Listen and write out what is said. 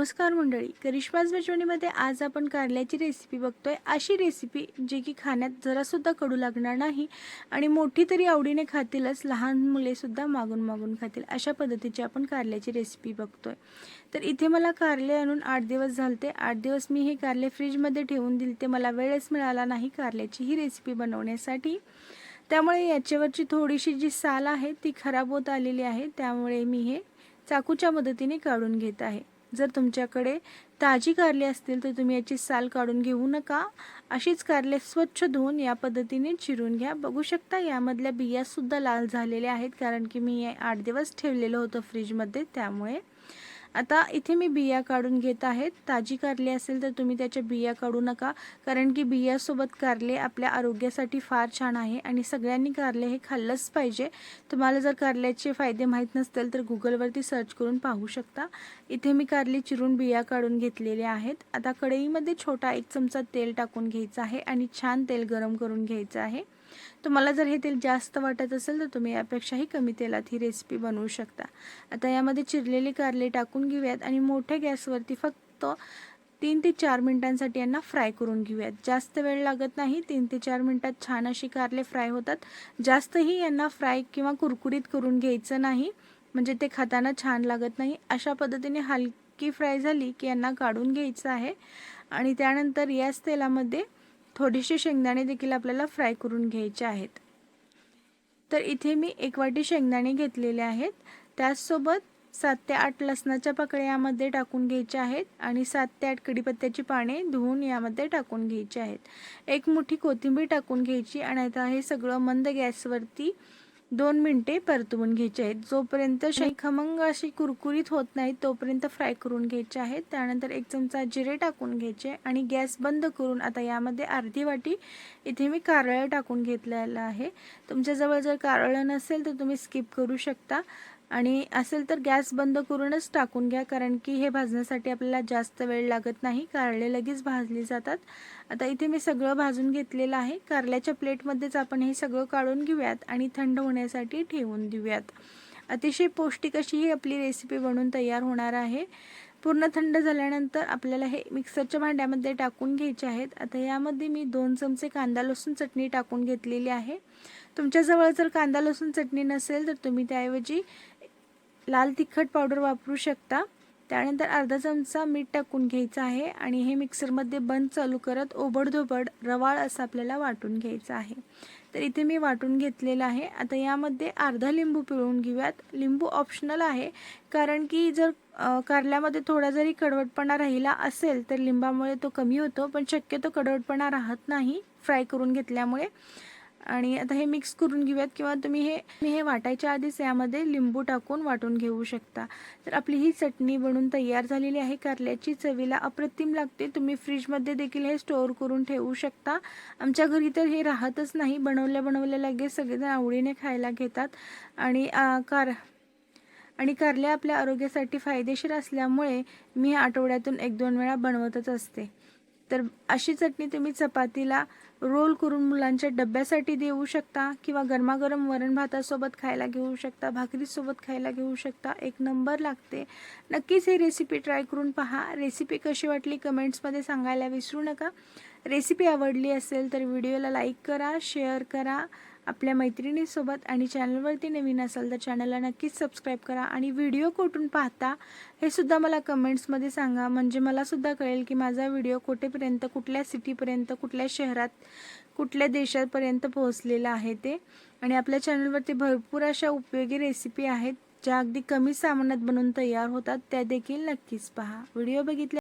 नमस्कार मंडळी. करिश्माज बेचवणीमध्ये आज आपण कारल्याची रेसिपी बघतोय. अशी रेसिपी जी की खाण्यात जरासुद्धा कडू लागणार नाही आणि मोठी तरी आवडीने खातीलच लहान मुलेसुद्धा मागून मागून खातील अशा पद्धतीची आपण कारल्याची रेसिपी बघतोय. तर इथे मला कारले आणून आठ दिवस झालते. आठ दिवस मी हे कारले फ्रीजमध्ये ठेवून दिले ते मला वेळच मिळाला नाही कारल्याची ही रेसिपी बनवण्यासाठी. त्यामुळे याच्यावरची थोडीशी जी साल आहे ती खराब होत आलेली आहे. त्यामुळे मी हे चाकूच्या मदतीने काढून घेत आहे. जर तुमच्याकडे ताजी कारले असतील तर तुम्ही याची साल काढून घेऊ नका. अशीच कारले स्वच्छ धुवून या पद्धतीने चिरून घ्या. बघू शकता यामधल्या बियासुद्धा लाल झालेल्या आहेत कारण की मी आठ दिवस ठेवलेलं होतं फ्रीजमध्ये त्यामुळे. आता इथे मी बिया काढून घेत आहेत. ताजी कारली असेल तर तुम्ही त्याच्या बिया काढू नका. कारण की बियासोबत कारले आपल्या आरोग्यासाठी फार छान आहे आणि सगळ्यांनी कारले हे खाल्लंच पाहिजे. तुम्हाला जर कारल्याचे फायदे माहीत नसतील तर गुगलवरती सर्च करून पाहू शकता. इथे मी कारली चिरून बिया काढून घेतलेल्या आहेत. आता कढईमध्ये छोटा एक चमचा तेल टाकून घ्यायचा आहे आणि छान तेल गरम करून घ्यायचं आहे. तुम्हाला जर हे तेल जास्त वाटत असेल तर तुम्ही यापेक्षाही कमी तेलात ही रेसिपी बनवू शकता. आता यामध्ये चिरलेले कारले टाकून घेऊयात आणि मोठ्या गॅसवरती फक्त तीन ते चार मिनटांसाठी यांना फ्राय करून घेऊयात. जास्त वेळ लागत नाही तीन ते चार मिनटात छान अशी कारले फ्राय होतात. जास्तही यांना फ्राय किंवा कुरकुरीत करून घ्यायचं नाही म्हणजे ते खाताना छान लागत नाही. अशा पद्धतीने हलकी फ्राय झाली की यांना काढून घ्यायचं आहे. आणि त्यानंतर याच तेलामध्ये थोडीशी शेंगदाणे देखील आपल्याला फ्राय करून घ्यायचे आहेत. तर इथे मी एक वाटी शेंगदाणे घेतलेले आहेत. त्याचसोबत सात ते आठ लसणाच्या पाकळ्या यामध्ये टाकून घ्यायच्या आहेत आणि सात ते आठ कडीपत्त्याची पाने धुवून यामध्ये टाकून घ्यायची आहेत. एक मुठी कोथिंबीर टाकून घ्यायची आणि आता हे सगळं मंद गॅसवरती दोन मिनटे परतवून घ्यायचे आहेत. जोपर्यंत शे खमंग अशी कुरकुरीत होत नाही तोपर्यंत फ्राय करून घ्यायचे आहेत. त्यानंतर एक चमचा जिरे टाकून घ्यायचे आणि गॅस बंद करून आता यामध्ये अर्धी वाटी इथे मी कारळं टाकून घेतलेलं आहे. तुमच्याजवळ जर कारळं नसेल तर तुम्ही स्किप करू शकता. आणि असेल तर गॅस बंद करूनच टाकून घ्या कारण की हे भाजण्यासाठी आपल्याला जास्त वेळ लागत नाही. कारले लगेच भाजली जातात. आता इथे मी सगळं भाजून घेतलेलं आहे. कारल्याच्या प्लेटमध्येच आपण हे सगळं काढून घेऊयात आणि थंड होण्यासाठी ठेवून देऊयात. अतिशय पौष्टिक अशी ही आपली रेसिपी बनवून तयार होणार आहे. पूर्ण थंड झाल्यानंतर आपल्याला हे मिक्सरच्या भांड्यामध्ये टाकून घ्यायचे आहेत. आता यामध्ये मी दोन चमचे कांदा लसूण चटणी टाकून घेतलेली आहे. तुमच्याजवळ जर कांदा लसूण चटणी नसेल तर तुम्ही त्याऐवजी लाल तिखट पावडर वापरू शकता. त्यानंतर अर्धा चमचा मीठ टाकून घ्यायचं आहे आणि हे मिक्सरमध्ये बंद चालू करत ओबडधोबड रवाळ असं आपल्याला वाटून घ्यायचं आहे. तर इथे मी वाटून घेतलेलं आहे. आता यामध्ये अर्धा लिंबू पिळून घेऊयात. लिंबू ऑप्शनल आहे कारण की जर कारल्यामध्ये थोडा जरी कडवटपणा राहिला असेल तर लिंबामुळे तो कमी होतो पण शक्यतो कडवटपणा राहत नाही फ्राय करून घेतल्यामुळे. आणि आता हे मिक्स करून घेऊयात किंवा तुम्ही हे तुम्ही हे वाटायच्या आधीच यामध्ये लिंबू टाकून वाटून घेऊ शकता. तर आपली ही चटणी बनून तयार झालेली आहे. कारल्याची चवीला अप्रतिम लागते. तुम्ही फ्रीजमध्ये देखील हे स्टोअर करून ठेवू शकता. आमच्या घरी तर हे राहतच नाही. बनवल्या बनवल्या लगेच सगळेजण आवडीने खायला घेतात. आणि कार आणि कारल्या आपल्या आरोग्यासाठी फायदेशीर असल्यामुळे मी आठवड्यातून एक दोन वेळा बनवतच असते. तर अशी चटणी तुम्ही चपातीला रोल करून मुलांच्या डब्यासाठी देऊ शकता किंवा गरमागरम वरण भातासोबत खायला घेऊ शकता भाकरीसोबत खायला घेऊ शकता. एक नंबर लागते. नक्कीच ही रेसिपी ट्राय करून पहा. रेसिपी कशी वाटली कमेंट्समध्ये सांगायला विसरू नका. रेसिपी आवडली असेल तर व्हिडिओला लाईक करा शेअर करा आपल्या मैत्रिणीसोबत आणि चॅनलवरती नवीन असाल तर चॅनलला नक्कीच सबस्क्राईब करा आणि व्हिडिओ कुठून पाहता हे सुद्धा मला कमेंट्समध्ये सांगा. म्हणजे मलासुद्धा कळेल की माझा व्हिडिओ कुठेपर्यंत कुठल्या सिटीपर्यंत कुठल्या शहरात कुठल्या देशापर्यंत पोहोचलेला आहे ते. आणि आपल्या चॅनलवरती भरपूर अशा उपयोगी रेसिपी आहेत ज्या अगदी कमी सामानात बनवून तयार होतात. त्या देखील नक्कीच पहा. व्हिडिओ बघितल्या